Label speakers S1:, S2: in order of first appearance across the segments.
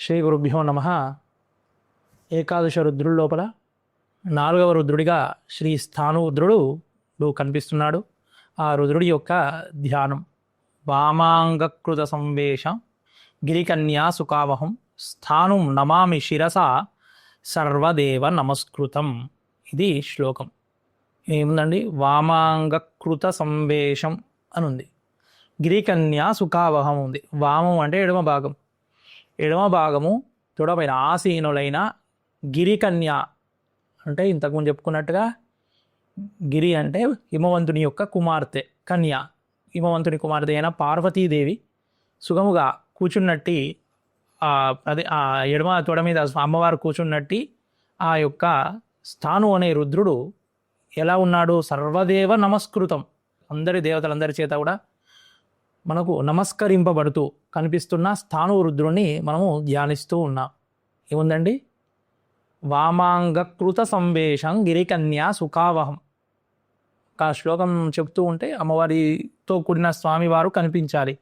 S1: శ్రీ గురుభ్యో నమ. ఏకాదశ రుద్రుడి లోపల నాలుగవ రుద్రుడిగా శ్రీ స్థానురుద్రుడు కనిపిస్తున్నాడు. ఆ రుద్రుడి యొక్క ధ్యానం. వామాంగకృత సంవేశం గిరికన్యా సుఖావహం స్థానం నమామి శిరస సర్వదేవ నమస్కృతం. ఇది శ్లోకం. ఏముందండి? వామాంగకృత సంవేశం అని ఉంది గిరికన్యా సుఖావహం ఉంది. వామం అంటే ఎడమ భాగం. ఎడమ భాగము తొడపైన ఆసీనులైన గిరికన్య అంటే ఇంతకుముందు చెప్పుకున్నట్టుగా గిరి అంటే హిమవంతుని యొక్క కుమార్తె కన్య. హిమవంతుని కుమార్తె అయిన పార్వతీదేవి సుగముగా కూర్చున్నట్టి అదే ఆ ఎడమ తొడ మీద అమ్మవారు కూర్చున్నట్టి ఆ యొక్క స్థాను అనే రుద్రుడు ఎలా ఉన్నాడు? సర్వదేవ నమస్కృతం. అందరి దేవతలందరి చేత కూడా మనకు నమస్కరింపబడుతూ కనిపిస్తున్న స్థాను రుద్రుని మనము ధ్యానిస్తూ ఉన్నాం. ఏముందండి? వామాంగకృత సంవేశం గిరికన్యా సుఖావహం. ఒక శ్లోకం చెప్తూ ఉంటే అమ్మవారితో కూడిన స్వామివారు కనిపించాలి.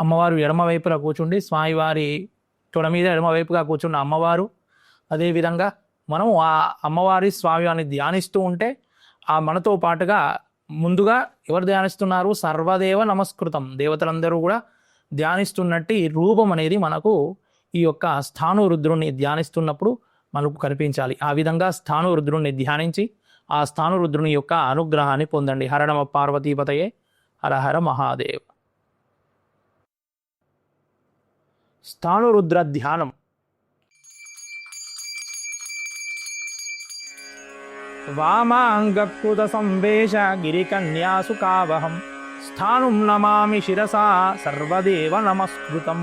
S1: అమ్మవారు ఎడమవైపులా కూర్చుండి స్వామివారి తొడ మీద ఎడమవైపుగా కూర్చున్న అమ్మవారు అదేవిధంగా మనం ఆ అమ్మవారి స్వామివారిని ధ్యానిస్తూ ఉంటే ఆ మనతో పాటుగా ముందుగా ఎవరు ధ్యానిస్తున్నారు? సర్వదేవ నమస్కృతం. దేవతలందరూ కూడా ధ్యానిస్తున్నట్టు ఈ రూపం అనేది మనకు ఈ యొక్క స్థాను రుద్రుణ్ణి ధ్యానిస్తున్నప్పుడు మనకు కనిపించాలి. ఆ విధంగా స్థాను రుద్రుణ్ణి ధ్యానించి ఆ స్థాను రుద్రుని యొక్క అనుగ్రహాన్ని పొందండి. హరణమ పార్వతీపతయే. హరహర మహాదేవ్. స్థాను రుద్ర ధ్యానం. వామాంగకృత సంవేశ గిరికన్యాసు కావహం స్థానుం నమామి శిరసా సర్వదేవ నమస్కృతం